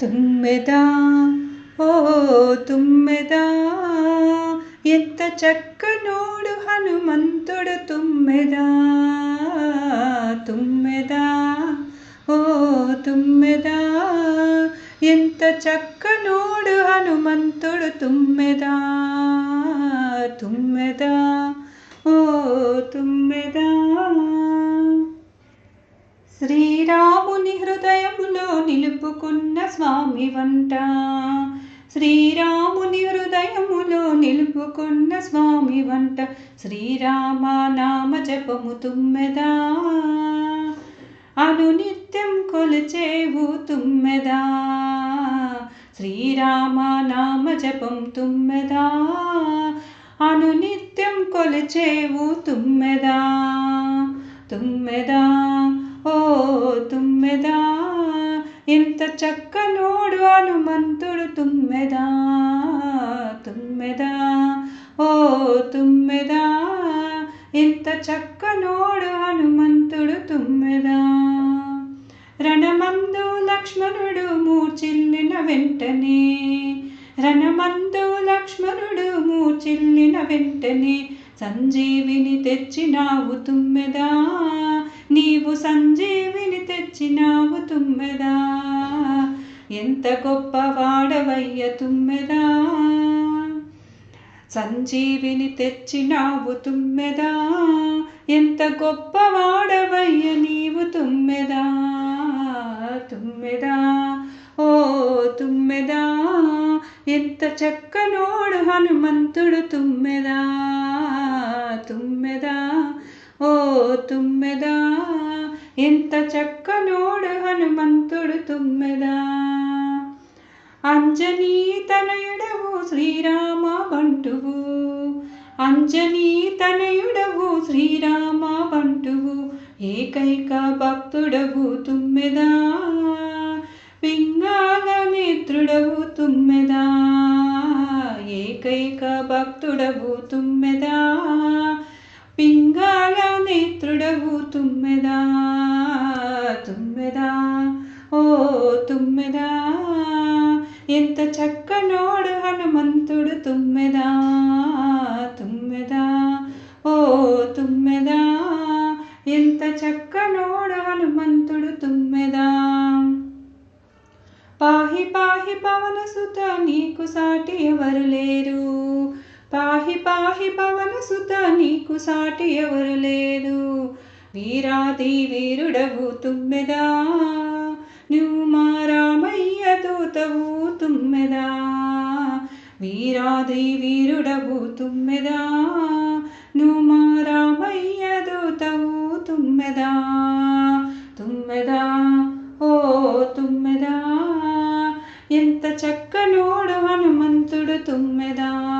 తుమ్మెదా ఓ తుమ్మెదా. ఎంత చక్కనోడు హనుమంతుడు తుమ్మెదా తుమ్మెదా. ఓ తుమ్మెదా. ఎంత చక్కనోడు హనుమంతుడు తుమ్మెదా తుమ్మెదా. ఓ తుమ్మెదా. శ్రీరాముని హృదయములో నిలుపుకున్న స్వామి వంట. శ్రీరాముని హృదయములో నిలుపుకున్న స్వామి వంట. శ్రీరామ నామ జపము తుమ్మెదా. అనునిత్యం కొలిచేవు తుమ్మెదా. శ్రీరామ నామ జపం తుమ్మెదా. అనునిత్యం కొలిచేవు తుమ్మెదా. తుమ్మెదా. ఓ ఇంత చక్క నోడు హనుమంతుడు తుమ్మెదా? తుమ్మెదా? ఓ తుమ్మెదా? చక్క నోడు హనుమంతుడు తుమ్మెదా? రణమందు లక్ష్మణుడు మూచిల్లిన వెంటనే రణమందు లక్ష్మణుడు మూచిల్లిన వెంటనే సంజీవిని తెచ్చినావు తుమ్మెదా? నీవు సంజీవిని తెచ్చినావు తుమ్మెదా. ఎంత గొప్ప వాడవయ్య తుమ్మెదా. సంజీవిని తెచ్చినావు తుమ్మెదా. ఎంత గొప్ప వాడవయ్య నీవు తుమ్మెదా. తుమ్మెదా ఓ తుమ్మెదా. ఎంత చక్కనోడు హనుమంతుడు తుమ్మెదా ఓ తుమ్మెదా ఎంత చక్కనోడు హనుమంతుడు తుమ్మెదా? అంజనీ తనయుడవు శ్రీరామ బంటువు. అంజనీ తనయుడవు శ్రీరామ బంటువు. ఏకైక భక్తుడవు తుమ్మెదా? పింగాల నేత్రుడవు తుమ్మెదా? ఏకైక భక్తుడవు తుమ్మె పింగాల నేత్రుడవు తుమ్మెదా తుమ్మెదా ఓ తుమ్మెదా. ఎంత చక్కనోడు హనుమంతుడు తుమ్మెదా తుమ్మెదా ఓ తుమ్మెదా. ఎంత చక్కనోడు హనుమంతుడు తుమ్మెదా. పాహి పాహి పవన సుత నీకు సాటి ఎవరు లేరు. పాహి పాహి పవన సుత నీకు సాటి ఎవరు లేదు. వీరాది వీరుడవు తుమ్మెదా. నువ్వు మా రామయ్య దూతవు తుమ్మెదా. వీరాది వీరుడవు తుమ్మెదా. నువ్వు మా రామయ్య దూతవు తుమ్మెదా. తుమ్మెదా ఓ తుమ్మెదా. ఎంత చక్కనోడు హనుమంతుడు తుమ్మెదా.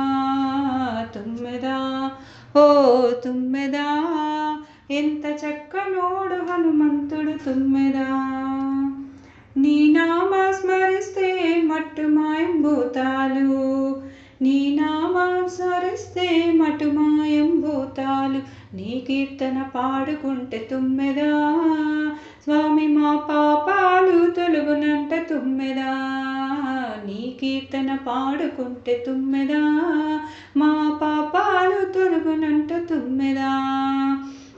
ఓ తుమ్మెదా ఎంత చక్కనోడు హనుమంతుడు తుమ్మెదా. నీ నామ స్మరిస్తే మట్టు మాయం భూతాలు నీ నామ స్మరిస్తే మటు మాయం భూతాలు నీ కీర్తన పాడుకుంటే తుమ్మెదా స్వామి మా పాపాలు తొలుగునంట తుమ్మెదా. కీర్తన పాడుకుంటే తుమ్మెదా? మా పాపాలు తొలుగునంట తుమ్మెదా?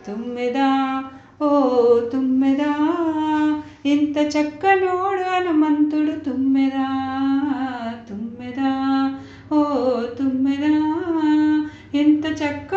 తుమ్మెదా? ఓ తుమ్మెదా? ఇంత చక్కనోడు హనుమంతుడు తుమ్మెదా? తుమ్మెదా? ఓ తుమ్మెదా? ఎంత చక్క